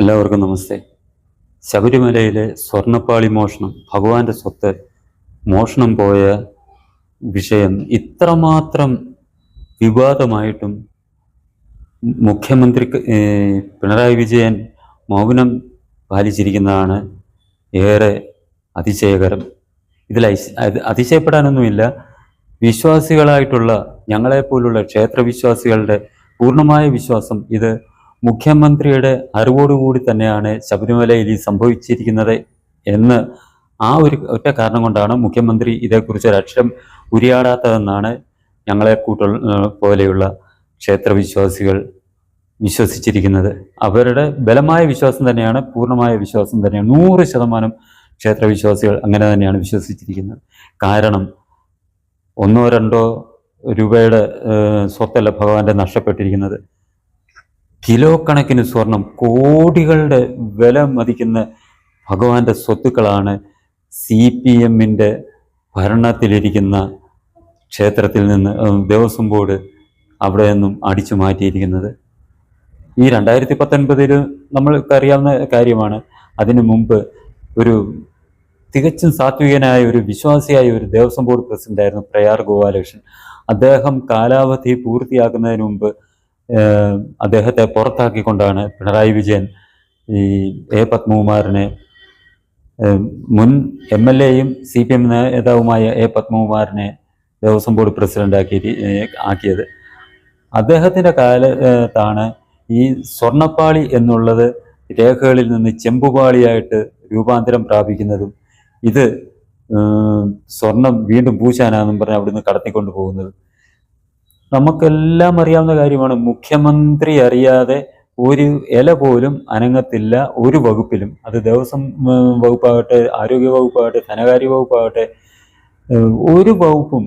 എല്ലാവർക്കും നമസ്തേ. ശബരിമലയിലെ സ്വർണപ്പാളി മോഷണം ഭഗവാന്റെ സ്വത്ത് മോഷണം പോയ വിഷയം ഇത്രമാത്രം വിവാദമായിട്ടും മുഖ്യമന്ത്രി പിണറായി വിജയൻ മൗനം പാലിച്ചിരിക്കുന്നതാണ് ഏറെ അതിശയകരം. ഇതിൽ അതിശയപ്പെടാനൊന്നുമില്ല. വിശ്വാസികളായിട്ടുള്ള ഞങ്ങളെപ്പോലുള്ള ക്ഷേത്രവിശ്വാസികളുടെ പൂർണമായ വിശ്വാസം ഇത് മുഖ്യമന്ത്രിയുടെ അറിവോടുകൂടി തന്നെയാണ് ശബരിമലയിൽ ഈ സംഭവിച്ചിരിക്കുന്നത് എന്ന് ആ ഒരു ഒറ്റ കാരണം കൊണ്ടാണ് മുഖ്യമന്ത്രി ഇതേക്കുറിച്ച് ഒരു അക്ഷരം ഉരിയാടാത്തതെന്നാണ് ഞങ്ങളെ കൂട്ട പോലെയുള്ള ക്ഷേത്രവിശ്വാസികൾ വിശ്വസിച്ചിരിക്കുന്നത്. അവരുടെ ബലമായ വിശ്വാസം തന്നെയാണ് പൂർണമായ വിശ്വാസം തന്നെയാണ് നൂറ് ശതമാനം ക്ഷേത്രവിശ്വാസികൾ അങ്ങനെ തന്നെയാണ് വിശ്വസിച്ചിരിക്കുന്നത്. കാരണം ഒന്നോ രണ്ടോ രൂപയുടെ സ്വത്തല്ല ഭഗവാന്റെ നഷ്ടപ്പെട്ടിരിക്കുന്നത്. കിലോ കണക്കിന് സ്വർണം കോടികളുടെ വില മതിക്കുന്ന ഭഗവാന്റെ സ്വത്തുക്കളാണ് സി പി എമ്മിന്റെ ഭരണത്തിലിരിക്കുന്ന ക്ഷേത്രത്തിൽ നിന്ന് ദേവസ്വം ബോർഡ് അവിടെ നിന്നും അടിച്ചു മാറ്റിയിരിക്കുന്നത്. ഈ രണ്ടായിരത്തി പത്തൊൻപതിൽ നമ്മൾക്കറിയാവുന്ന കാര്യമാണ് അതിനു മുമ്പ് ഒരു തികച്ചും സാത്വികനായ ഒരു വിശ്വാസിയായ ഒരു ദേവസ്വം ബോർഡ് പ്രസിഡന്റായിരുന്നു പ്രയാർ ഗോപാലകൃഷ്ണൻ. അദ്ദേഹം കാലാവധി പൂർത്തിയാക്കുന്നതിന് മുമ്പ് അദ്ദേഹത്തെ പുറത്താക്കിക്കൊണ്ടാണ് പിണറായി വിജയൻ ഈ എ പത്മകുമാറിനെ മുൻ എം എൽ എയും സി പി എം നേതാവുമായ എ പത്മകുമാറിനെ ദേവസ്വം ബോർഡ് പ്രസിഡന്റ് ആക്കി ആക്കിയത്. അദ്ദേഹത്തിന്റെ കാലത്താണ് ഈ സ്വർണപ്പാളി എന്നുള്ളത് രേഖകളിൽ നിന്ന് ചെമ്പുപാളിയായിട്ട് രൂപാന്തരം പ്രാപിക്കുന്നതും ഇത് സ്വർണം വീണ്ടും പൂശാനാന്നും പറഞ്ഞ് അവിടുന്ന് കടത്തിക്കൊണ്ടു പോകുന്നത് നമുക്കെല്ലാം അറിയാവുന്ന കാര്യമാണ്. മുഖ്യമന്ത്രി അറിയാതെ ഒരു ഇല പോലും അനങ്ങത്തില്ല ഒരു വകുപ്പിലും. അത് ദേവസ്വം വകുപ്പാകട്ടെ ആരോഗ്യ വകുപ്പാകട്ടെ ധനകാര്യ വകുപ്പാകട്ടെ ഒരു വകുപ്പും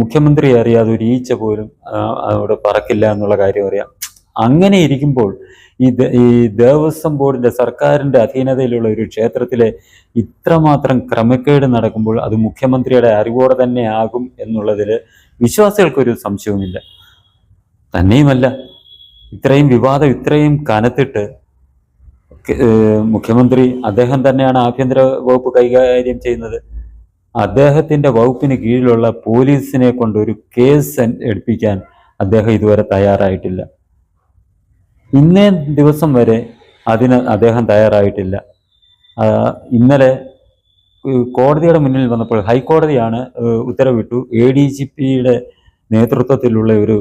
മുഖ്യമന്ത്രി അറിയാതെ ഒരു ഈച്ച പോലും അവിടെ പറക്കില്ല എന്നുള്ള കാര്യം അറിയാം. അങ്ങനെ ഇരിക്കുമ്പോൾ ഈ ഈ ദേവസ്വം ബോർഡിന്റെ സർക്കാരിന്റെ അധീനതയിലുള്ള ഒരു ക്ഷേത്രത്തിലെ ഇത്രമാത്രം ക്രമക്കേട് നടക്കുമ്പോൾ അത് മുഖ്യമന്ത്രിയുടെ അറിവോടെ തന്നെ ആകും എന്നുള്ളതിൽ വിശ്വാസികൾക്കൊരു സംശയവുമില്ല. തന്നെയുമല്ല ഇത്രയും വിവാദം ഇത്രയും കനത്തിട്ട് മുഖ്യമന്ത്രി അദ്ദേഹം തന്നെയാണ് ആഭ്യന്തര വകുപ്പ് കൈകാര്യം ചെയ്യുന്നത്. അദ്ദേഹത്തിന്റെ വകുപ്പിന് കീഴിലുള്ള പോലീസിനെ കൊണ്ട് ഒരു കേസ് എടുപ്പിക്കാൻ അദ്ദേഹം ഇതുവരെ തയ്യാറായിട്ടില്ല. ഇന്നേ ദിവസം വരെ അതിന് അദ്ദേഹം തയ്യാറായിട്ടില്ല. ഇന്നലെ കോടതിയുടെ മുന്നിൽ വന്നപ്പോൾ ഹൈക്കോടതിയാണ് ഉത്തരവിട്ടു. എ ഡി ജി പിയുടെ നേതൃത്വത്തിലുള്ള ഒരു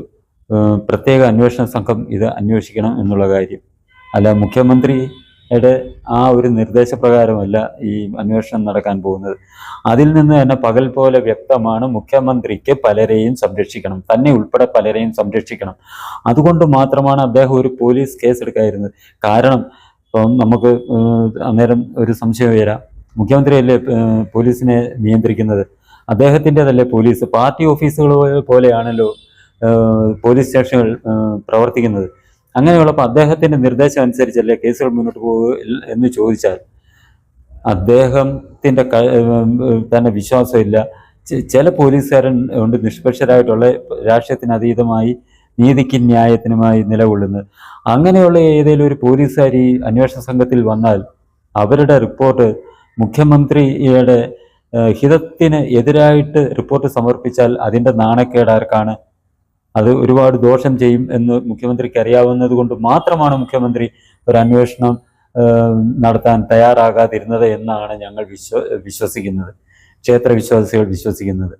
പ്രത്യേക അന്വേഷണ സംഘം ഇത് അന്വേഷിക്കണം എന്നുള്ള കാര്യം. അല്ല മുഖ്യമന്ത്രിയുടെ ആ ഒരു നിർദ്ദേശപ്രകാരമല്ല ഈ അന്വേഷണം നടക്കാൻ പോകുന്നത്. അതിൽ നിന്ന് തന്നെ പകൽ പോലെ വ്യക്തമാണ് മുഖ്യമന്ത്രിക്ക് പലരെയും സംരക്ഷിക്കണം. തന്നെ ഉൾപ്പെടെ പലരെയും സംരക്ഷിക്കണം. അതുകൊണ്ട് മാത്രമാണ് അദ്ദേഹം ഒരു പോലീസ് കേസ് എടുക്കാതിരുന്നത് കാരണം ഇപ്പം നമുക്ക് അന്നേരം ഒരു സംശയം വരാം മുഖ്യമന്ത്രിയല്ലേ പോലീസിനെ നിയന്ത്രിക്കുന്നത്? അദ്ദേഹത്തിന്റെതല്ലേ പോലീസ്? പാർട്ടി ഓഫീസുകൾ പോലെയാണല്ലോ പോലീസ് സ്റ്റേഷനുകൾ പ്രവർത്തിക്കുന്നത്. അങ്ങനെയുള്ളപ്പോൾ അദ്ദേഹത്തിന്റെ നിർദ്ദേശം അനുസരിച്ചല്ലേ കേസുകൾ മുന്നോട്ട് പോകുക എന്ന് ചോദിച്ചാൽ അദ്ദേഹത്തിന്റെ തന്നെ വിശ്വാസമില്ല. ചില പോലീസുകാരൻ ഉണ്ട് നിഷ്പക്ഷരായിട്ടുള്ള രാഷ്ട്രീയത്തിന് അതീതമായി നീതിക്കും ന്യായത്തിനുമായി നിലകൊള്ളുന്നത്. അങ്ങനെയുള്ള ഏതെങ്കിലും ഒരു പോലീസുകാർ ഈ അന്വേഷണ സംഘത്തിൽ വന്നാൽ അവരുടെ റിപ്പോർട്ട് മുഖ്യമന്ത്രിയുടെ ഹിതത്തിന് എതിരായിട്ട് റിപ്പോർട്ട് സമർപ്പിച്ചാൽ അതിന്റെ നാണക്കേട് ആർക്കാണ് അത് ഒരുപാട് ദോഷം ചെയ്യും എന്ന് മുഖ്യമന്ത്രിക്ക് അറിയാവുന്നത് കൊണ്ട് മാത്രമാണ് മുഖ്യമന്ത്രി ഒരു അന്വേഷണം നടത്താൻ തയ്യാറാകാതിരുന്നത് എന്നാണ് ഞങ്ങൾ വിശ്വ വിശ്വസിക്കുന്നത് ക്ഷേത്ര വിശ്വാസികൾ വിശ്വസിക്കുന്നത്.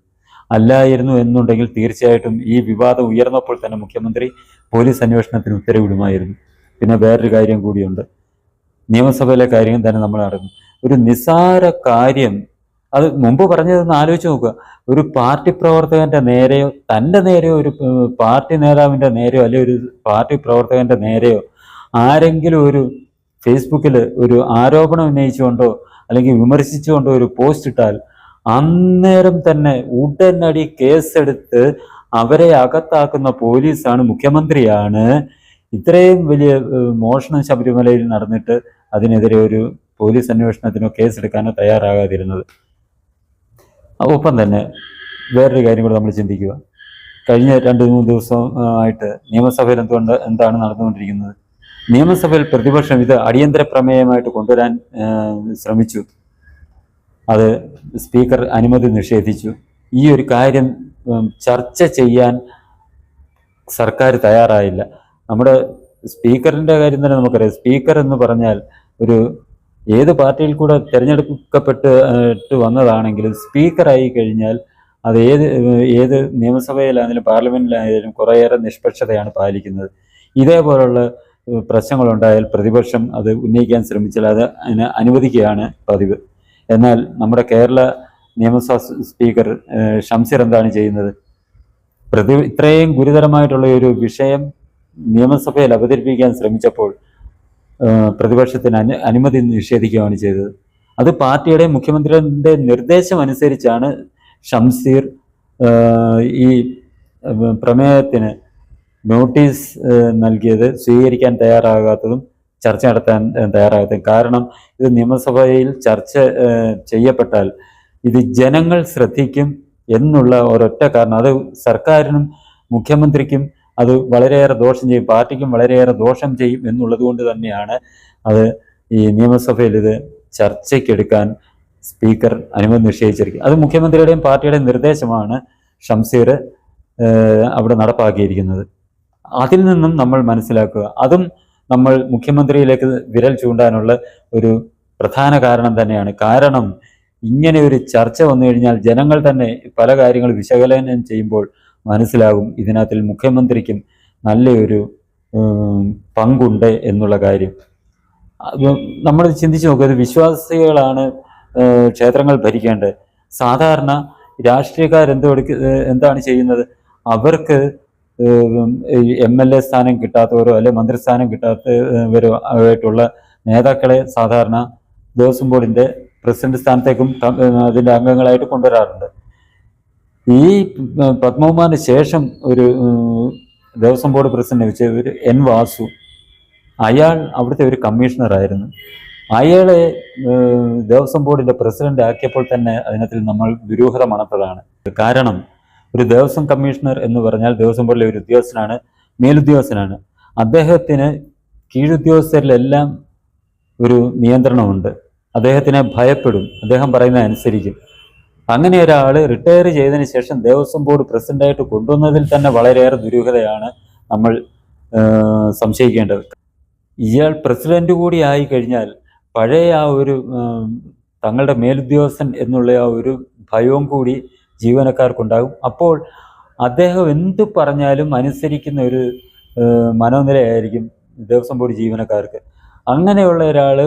അല്ലായിരുന്നു എന്നുണ്ടെങ്കിൽ തീർച്ചയായിട്ടും ഈ വിവാദം ഉയർന്നപ്പോൾ തന്നെ മുഖ്യമന്ത്രി പോലീസ് അന്വേഷണത്തിന് ഉത്തരവിടുമായിരുന്നു. പിന്നെ വേറൊരു കാര്യം കൂടിയുണ്ട്. നിയമസഭയിലെ കാര്യം തന്നെ നമ്മൾ നടന്നു ഒരു നിസാര കാര്യം. അത് മുമ്പ് പറഞ്ഞതെന്ന് ആലോചിച്ച് നോക്കുക. ഒരു പാർട്ടി പ്രവർത്തകന്റെ നേരെയോ തന്റെ നേരെയോ ഒരു പാർട്ടി നേതാവിന്റെ നേരെയോ അല്ലെങ്കിൽ ഒരു പാർട്ടി പ്രവർത്തകന്റെ നേരെയോ ആരെങ്കിലും ഒരു ഫേസ്ബുക്കിൽ ഒരു ആരോപണം ഉന്നയിച്ചുകൊണ്ടോ അല്ലെങ്കിൽ വിമർശിച്ചുകൊണ്ടോ ഒരു പോസ്റ്റ് ഇട്ടാൽ അന്നേരം തന്നെ ഉടനടി കേസെടുത്ത് അവരെ അകത്താക്കുന്ന പോലീസാണ് മുഖ്യമന്ത്രിയാണ്. ഇത്രയും വലിയ മോഷണം ശബരിമലയിൽ നടന്നിട്ട് അതിനെതിരെ ഒരു പോലീസ് അന്വേഷണത്തിനോ കേസെടുക്കാനോ തയ്യാറാകാതിരുന്നത്. ഒപ്പം തന്നെ വേറൊരു കാര്യം കൂടെ നമ്മൾ ചിന്തിക്കുക. കഴിഞ്ഞ രണ്ട് മൂന്ന് ദിവസമായിട്ട് നിയമസഭയിൽ എന്തുകൊണ്ട് എന്താണ് നടന്നുകൊണ്ടിരിക്കുന്നത്? നിയമസഭയിൽ പ്രതിപക്ഷം ഇത് അടിയന്തര പ്രമേയമായിട്ട് കൊണ്ടുവരാൻ ശ്രമിച്ചു. അത് സ്പീക്കർ അനുമതി നിഷേധിച്ചു. ഈ ഒരു കാര്യം ചർച്ച ചെയ്യാൻ സർക്കാർ തയ്യാറായില്ല. നമ്മുടെ സ്പീക്കറിന്റെ കാര്യം തന്നെ നമുക്കറിയാം. സ്പീക്കർ എന്ന് പറഞ്ഞാൽ ഒരു ഏത് പാർട്ടിയിൽ കൂടെ തിരഞ്ഞെടുക്കപ്പെട്ട് വന്നതാണെങ്കിലും സ്പീക്കറായി കഴിഞ്ഞാൽ അത് ഏത് ഏത് നിയമസഭയിലാണെങ്കിലും പാർലമെന്റിലായാലും കുറേയേറെ നിഷ്പക്ഷതയാണ് പാലിക്കുന്നത്. ഇതേപോലുള്ള പ്രശ്നങ്ങളുണ്ടായാൽ പ്രതിപക്ഷം അത് ഉന്നയിക്കാൻ ശ്രമിച്ചാൽ അത് അതിനെ അനുവദിക്കുകയാണ് പതിവ്. എന്നാൽ നമ്മുടെ കേരള നിയമസഭാ സ്പീക്കർ ഷംസീർ എന്താണ് ചെയ്യുന്നത്? പ്രതി ഇത്രയും ഗുരുതരമായിട്ടുള്ള ഒരു വിഷയം നിയമസഭയിൽ അവതരിപ്പിക്കാൻ ശ്രമിച്ചപ്പോൾ പ്രതിപക്ഷത്തിന് അനു അനുമതി നിഷേധിക്കുകയാണ് ചെയ്തത്. അത് പാർട്ടിയുടെ മുഖ്യമന്ത്രിയുടെ നിർദ്ദേശം അനുസരിച്ചാണ് ഷംസീർ ഈ പ്രമേയത്തിന് നോട്ടീസ് നൽകിയത് സ്വീകരിക്കാൻ തയ്യാറാകാത്തതും ചർച്ച നടത്താൻ തയ്യാറാകാത്തതും. കാരണം ഇത് നിയമസഭയിൽ ചർച്ച ചെയ്യപ്പെട്ടാൽ ഇത് ജനങ്ങൾ ശ്രദ്ധിക്കും എന്നുള്ള ഒരൊറ്റ കാരണം. അത് സർക്കാരിനും മുഖ്യമന്ത്രിക്കും അത് വളരെയേറെ ദോഷം ചെയ്യും. പാർട്ടിക്കും വളരെയേറെ ദോഷം ചെയ്യും എന്നുള്ളത് കൊണ്ട് തന്നെയാണ് അത് ഈ നിയമസഭയിൽ ഇത് ചർച്ചയ്ക്കെടുക്കാൻ സ്പീക്കർ അനുമതി നിഷേധിച്ചിരിക്കുന്നത്. അത് മുഖ്യമന്ത്രിയുടെയും പാർട്ടിയുടെയും നിർദ്ദേശമാണ് ഷംസീർ അവിടെ നടപ്പാക്കിയിരിക്കുന്നത്. അതിൽ നിന്നും നമ്മൾ മനസ്സിലാക്കുക. അതും നമ്മൾ മുഖ്യമന്ത്രിയിലേക്ക് വിരൽ ചൂണ്ടാനുള്ള ഒരു പ്രധാന കാരണം തന്നെയാണ്. കാരണം ഇങ്ങനെ ഒരു ചർച്ച വന്നു കഴിഞ്ഞാൽ ജനങ്ങൾ തന്നെ പല കാര്യങ്ങൾ വിശകലനം ചെയ്യുമ്പോൾ മനസ്സിലാകും. ഇതിനകത്തിൽ മുഖ്യമന്ത്രിക്കും നല്ലൊരു പങ്കുണ്ട് എന്നുള്ള കാര്യം. നമ്മൾ ചിന്തിച്ച് നോക്കുക വിശ്വാസികളാണ് ക്ഷേത്രങ്ങൾ ഭരിക്കേണ്ടത്. സാധാരണ രാഷ്ട്രീയക്കാരെന്തോ എടുക്ക എന്താണ് ചെയ്യുന്നത്? അവർക്ക് എം എൽ എ സ്ഥാനം കിട്ടാത്തവരോ അല്ലെ മന്ത്രിസ്ഥാനം കിട്ടാത്തവരോ ആയിട്ടുള്ള നേതാക്കളെ സാധാരണ ദേവസ്വം ബോർഡിന്റെ പ്രസിഡന്റ് സ്ഥാനത്തേക്കും അതിന്റെ അംഗങ്ങളായിട്ട് കൊണ്ടുവരാറുണ്ട്. ഈ പത്മകുമാറിന് ശേഷം ഒരു ദേവസ്വം ബോർഡ് പ്രസിഡന്റ് വെച്ച ഒരു എൻ വാസു അയാൾ അവിടുത്തെ ഒരു കമ്മീഷണറായിരുന്നു അയാളെ ദേവസ്വം ബോർഡിന്റെ പ്രസിഡന്റ് ആക്കിയപ്പോൾ തന്നെ അതിനകത്തിൽ നമ്മൾ ദുരൂഹത മണത്തതാണ് കാരണം ഒരു ദേവസ്വം കമ്മീഷണർ എന്ന് പറഞ്ഞാൽ ദേവസ്വം ബോർഡിലെ ഒരു ഉദ്യോഗസ്ഥനാണ് മേലുദ്യോഗസ്ഥനാണ്. അദ്ദേഹത്തിന് കീഴുദ്യോഗസ്ഥരിലെല്ലാം ഒരു നിയന്ത്രണമുണ്ട്. അദ്ദേഹത്തിനെ ഭയപ്പെടും. അദ്ദേഹം പറയുന്നത് അനുസരിക്കും. അങ്ങനെ ഒരാൾ റിട്ടയർ ചെയ്തതിന് ശേഷം ദേവസ്വം ബോർഡ് പ്രസിഡന്റായിട്ട് കൊണ്ടുവന്നതിൽ തന്നെ വളരെയേറെ ദുരൂഹതയാണ് നമ്മൾ സംശയിക്കേണ്ടത്. ഇയാൾ പ്രസിഡന്റ് കൂടി ആയി കഴിഞ്ഞാൽ പഴയ ആ ഒരു തങ്ങളുടെ മേലുദ്യോഗസ്ഥൻ എന്നുള്ള ആ ഒരു ഭയവും കൂടി ജീവനക്കാർക്കുണ്ടാകും. അപ്പോൾ അദ്ദേഹം എന്തു പറഞ്ഞാലും അനുസരിക്കുന്ന ഒരു മനോനിലയായിരിക്കും ദേവസ്വം ബോർഡ് ജീവനക്കാർക്ക്. അങ്ങനെയുള്ള ഒരാൾ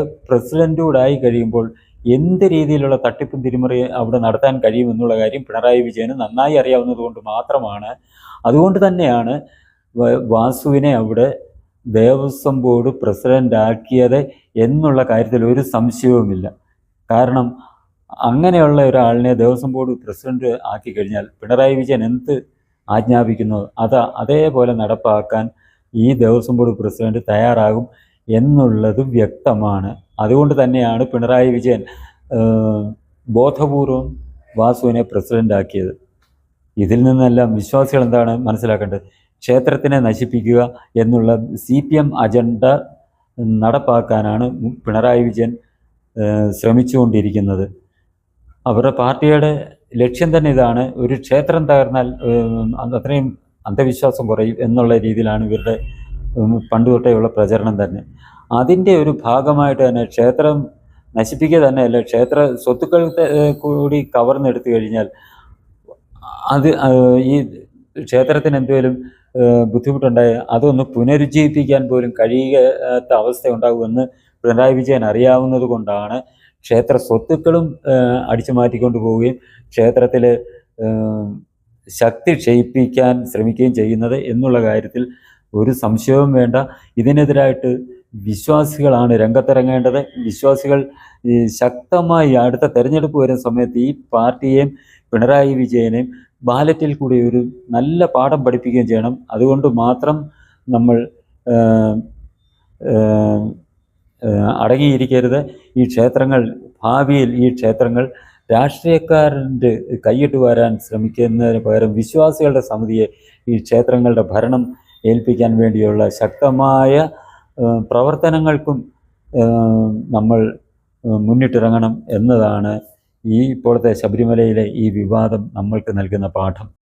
ആയി കഴിയുമ്പോൾ എന്ത് രീതിയിലുള്ള തട്ടിപ്പും തിരിമറി അവിടെ നടത്താൻ കഴിയുമെന്നുള്ള കാര്യം പിണറായി വിജയന് നന്നായി അറിയാവുന്നതുകൊണ്ട് മാത്രമാണ്. അതുകൊണ്ട് തന്നെയാണ് വാസുവിനെ അവിടെ ദേവസ്വം ബോർഡ് പ്രസിഡന്റ് ആക്കിയത് എന്നുള്ള കാര്യത്തിൽ ഒരു സംശയവുമില്ല. കാരണം അങ്ങനെയുള്ള ഒരാളിനെ ദേവസ്വം ബോർഡ് പ്രസിഡന്റ് ആക്കി കഴിഞ്ഞാൽ പിണറായി വിജയൻ എന്ത് ആജ്ഞാപിക്കുന്നു? അത് അതേപോലെ നടപ്പാക്കാൻ ഈ ദേവസ്വം ബോർഡ് പ്രസിഡന്റ് തയ്യാറാകും എന്നുള്ളത് വ്യക്തമാണ്. അതുകൊണ്ട് തന്നെയാണ് പിണറായി വിജയൻ ബോധപൂർവം വാസുവിനെ പ്രസിഡന്റ് ആക്കിയത്. ഇതിൽ നിന്നെല്ലാം വിശ്വാസികൾ എന്താണ് മനസ്സിലാക്കേണ്ടത്? ക്ഷേത്രത്തിനെ നശിപ്പിക്കുക എന്നുള്ള സി പി എം അജണ്ട നടപ്പാക്കാനാണ് പിണറായി വിജയൻ ശ്രമിച്ചുകൊണ്ടിരിക്കുന്നത്. അവരുടെ പാർട്ടിയുടെ ലക്ഷ്യം തന്നെ ഇതാണ് ഒരു ക്ഷേത്രം തകർന്നാൽ അത്രയും അന്ധവിശ്വാസം കുറയും എന്നുള്ള രീതിയിലാണ് ഇവരുടെ ഉം, പണ്ട് തൊട്ടേയുള്ള പ്രചരണം തന്നെ. അതിന്റെ ഒരു ഭാഗമായിട്ട് തന്നെ ക്ഷേത്രം നശിപ്പിക്കുക തന്നെയല്ല ക്ഷേത്ര സ്വത്തുക്കൾ കൂടി കവർന്നെടുത്തു കഴിഞ്ഞാൽ അത് ഈ ക്ഷേത്രത്തിന് എന്തെങ്കിലും ബുദ്ധിമുട്ടുണ്ടായ അതൊന്ന് പുനരുജ്ജീവിപ്പിക്കാൻ പോലും കഴിയാത്ത അവസ്ഥ ഉണ്ടാകുമെന്ന് പിണറായി വിജയൻ അറിയാവുന്നത് കൊണ്ടാണ് ക്ഷേത്ര സ്വത്തുക്കളും അടിച്ചു മാറ്റിക്കൊണ്ട് പോവുകയും ക്ഷേത്രത്തിൽ ശക്തി ക്ഷയിപ്പിക്കാൻ ശ്രമിക്കുകയും ചെയ്യുന്നത് എന്നുള്ള കാര്യത്തിൽ ഒരു സംശയവും വേണ്ട. ഇതിനെതിരായിട്ട് വിശ്വാസികളാണ് രംഗത്തിറങ്ങേണ്ടത്. വിശ്വാസികൾ ശക്തമായി അടുത്ത തെരഞ്ഞെടുപ്പ് വരുന്ന സമയത്ത് ഈ പാർട്ടിയെയും പിണറായി വിജയനെയും ബാലറ്റിൽ കൂടി ഒരു നല്ല പാഠം പഠിപ്പിക്കുകയും ചെയ്യണം. അതുകൊണ്ട് മാത്രം നമ്മൾ അടങ്ങിയിരിക്കരുത്. ഈ ക്ഷേത്രങ്ങൾ ഭാവിയിൽ ഈ ക്ഷേത്രങ്ങൾ രാഷ്ട്രീയക്കാരന്റെ കൈയിട്ട് വരാൻ ശ്രമിക്കുന്നതിന് പകരം വിശ്വാസികളുടെ സമിതിയെ ഈ ക്ഷേത്രങ്ങളുടെ ഭരണം ഏൽപ്പിക്കാൻ വേണ്ടിയുള്ള ശക്തമായ പ്രവർത്തനങ്ങൾക്കും നമ്മൾ മുന്നിട്ടിറങ്ങണം എന്നതാണ് ഈ ഇപ്പോഴത്തെ ശബരിമലയിലെ ഈ വിവാദം നമ്മൾക്ക് നൽകുന്ന പാഠം.